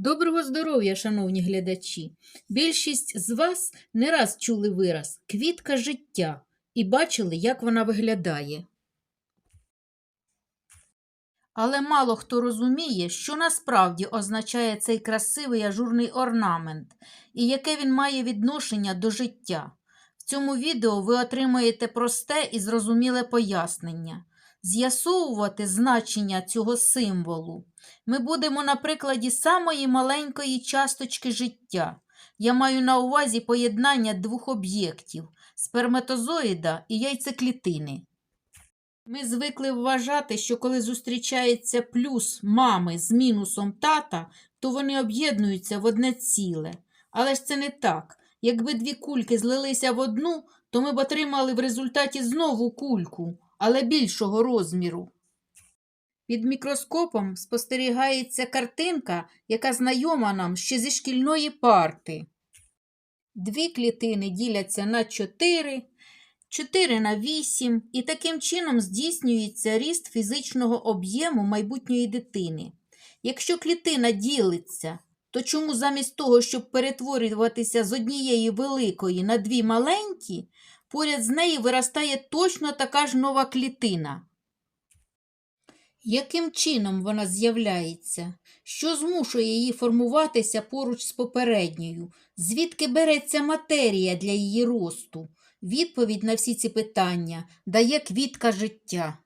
Доброго здоров'я, шановні глядачі! Більшість з вас не раз чули вираз квітка життя і бачили, як вона виглядає. Але мало хто розуміє, що насправді означає цей красивий ажурний орнамент і яке він має відношення до життя. В цьому відео ви отримаєте просте і зрозуміле пояснення. З'ясовувати значення цього символу ми будемо на прикладі самої маленької часточки життя. Я маю на увазі поєднання двох об'єктів сперматозоїда і яйцеклітини. Ми звикли вважати, що коли зустрічається плюс мами з мінусом тата, то вони об'єднуються в одне ціле. Але ж це не так. Якби дві кульки злилися в одну, то ми б отримали в результаті знову кульку, але більшого розміру. Під мікроскопом спостерігається картинка, яка знайома нам ще зі шкільної парти. Дві клітини діляться на 4, 4 на 8, і таким чином здійснюється ріст фізичного об'єму майбутньої дитини. Якщо клітина ділиться, то чому замість того, щоб перетворюватися з однієї великої на дві маленькі, поряд з нею виростає точно така ж нова клітина? Яким чином вона з'являється? Що змушує її формуватися поруч з попередньою? Звідки береться матерія для її росту? Відповідь на всі ці питання дає квітка життя.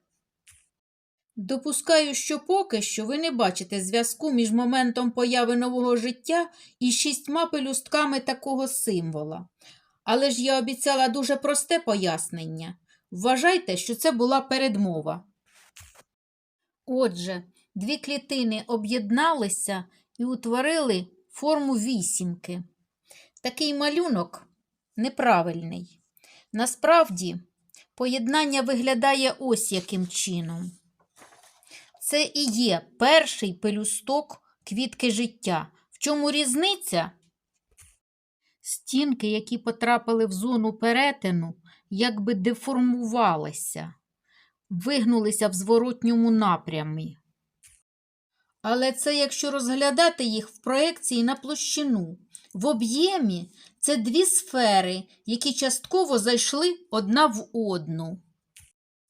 Допускаю, що поки що ви не бачите зв'язку між моментом появи нового життя і шістьма пелюстками такого символа. Але ж я обіцяла дуже просте пояснення. Вважайте, що це була передмова. Отже, дві клітини об'єдналися і утворили форму вісімки. Такий малюнок неправильний. Насправді, поєднання виглядає ось яким чином. Це і є перший пелюсток квітки життя. В чому різниця? Стінки, які потрапили в зону перетину, якби деформувалися вигнулися в зворотньому напрямі. Але це якщо розглядати їх в проекції на площину. В об'ємі це дві сфери, які частково зайшли одна в одну.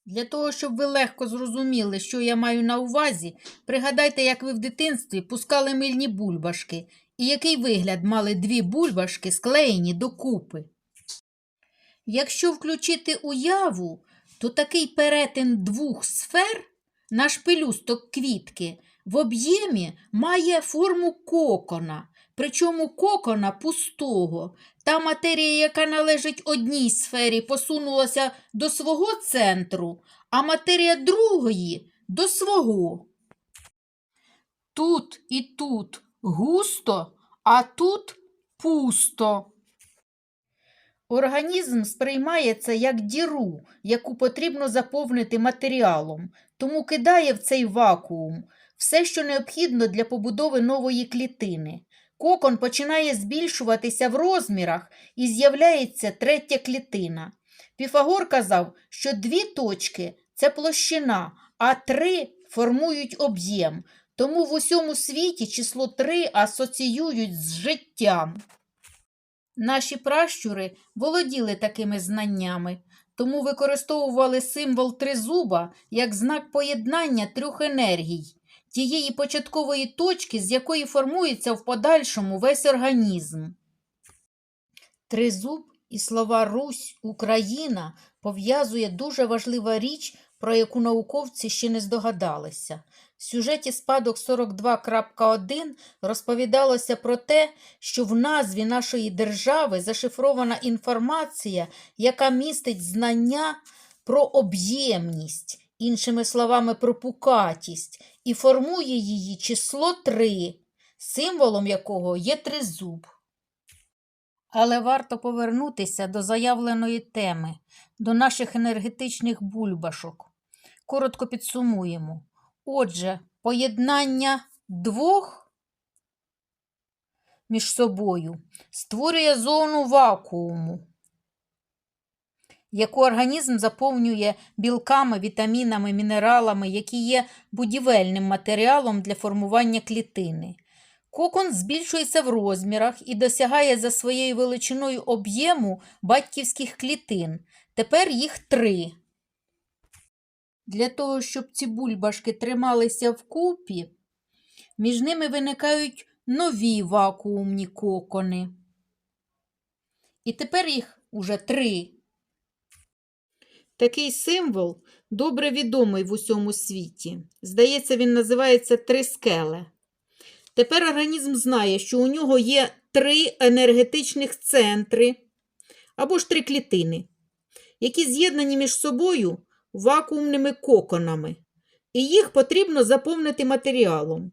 Для того, щоб ви легко зрозуміли, що я маю на увазі, пригадайте, як ви в дитинстві пускали мильні бульбашки і який вигляд мали дві бульбашки, склеєні докупи. Якщо включити уяву, то такий перетин двох сфер, наш пелюсток квітки, в об'ємі має форму кокона, причому кокона пустого. Та матерія, яка належить одній сфері, посунулася до свого центру, а матерія другої до свого. Тут і тут густо, а тут пусто. Організм сприймає це як діру, яку потрібно заповнити матеріалом, тому кидає в цей вакуум все, що необхідно для побудови нової клітини. Кокон починає збільшуватися в розмірах і з'являється третя клітина. Піфагор казав, що дві точки це площина, а три формують об'єм. Тому в усьому світі число три асоціюють з життям. Наші пращури володіли такими знаннями, тому використовували символ тризуба як знак поєднання трьох енергій, тієї початкової точки, з якої формується в подальшому весь організм. Тризуб і слова Русь, Україна пов'язує дуже важлива річ, про яку науковці ще не здогадалися. В сюжеті спадок 42.1 розповідалося про те, що в назві нашої держави зашифрована інформація, яка містить знання про об'ємність, іншими словами, про пукатість, і формує її число 3, символом якого є тризуб. Але варто повернутися до заявленої теми, до наших енергетичних бульбашок. Коротко підсумуємо. Отже, поєднання двох між собою створює зону вакууму, яку організм заповнює білками, вітамінами, мінералами, які є будівельним матеріалом для формування клітини. Кокон збільшується в розмірах і досягає за своєю величиною об'єму батьківських клітин. Тепер їх три. Для того, щоб ці бульбашки трималися вкупі, між ними виникають нові вакуумні кокони. І тепер їх уже три. Такий символ добре відомий в усьому світі. Здається, він називається трискеле. Тепер організм знає, що у нього є три енергетичних центри або ж три клітини, які з'єднані між собою вакуумними коконами, і їх потрібно заповнити матеріалом.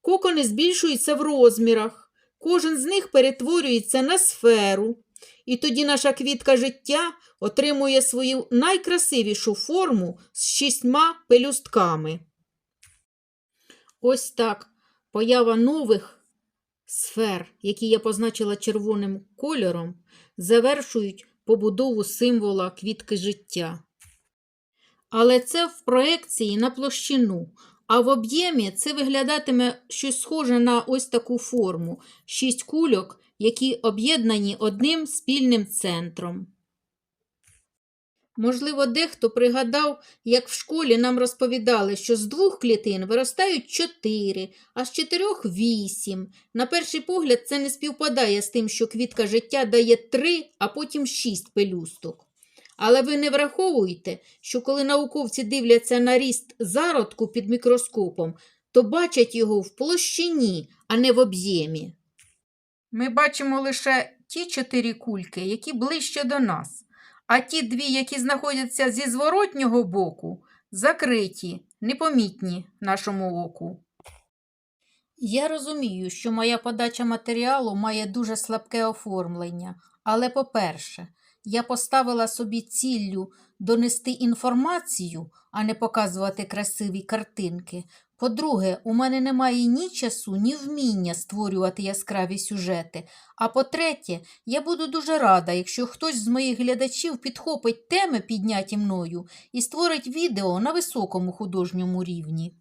Кокони збільшуються в розмірах, кожен з них перетворюється на сферу, і тоді наша квітка життя отримує свою найкрасивішу форму з шістьма пелюстками. Ось так поява нових сфер, які я позначила червоним кольором, завершують побудову символа квітки життя. Але це в проекції на площину, а в об'ємі це виглядатиме щось схоже на ось таку форму: шість кульок, які об'єднані одним спільним центром. Можливо, дехто пригадав, як в школі нам розповідали, що з двох клітин виростають чотири, а з чотирьох вісім. На перший погляд, це не співпадає з тим, що квітка життя дає три, а потім шість пелюсток. Але ви не враховуєте, що коли науковці дивляться на ріст зародку під мікроскопом, то бачать його в площині, а не в об'ємі. Ми бачимо лише ті чотири кульки, які ближче до нас, а ті дві, які знаходяться зі зворотнього боку, закриті, непомітні нашому оку. Я розумію, що моя подача матеріалу має дуже слабке оформлення, але, по-перше, я поставила собі ціллю донести інформацію, а не показувати красиві картинки. По-друге, у мене немає ні часу, ні вміння створювати яскраві сюжети. А по-третє, я буду дуже рада, якщо хтось з моїх глядачів підхопить теми, підняті мною, і створить відео на високому художньому рівні.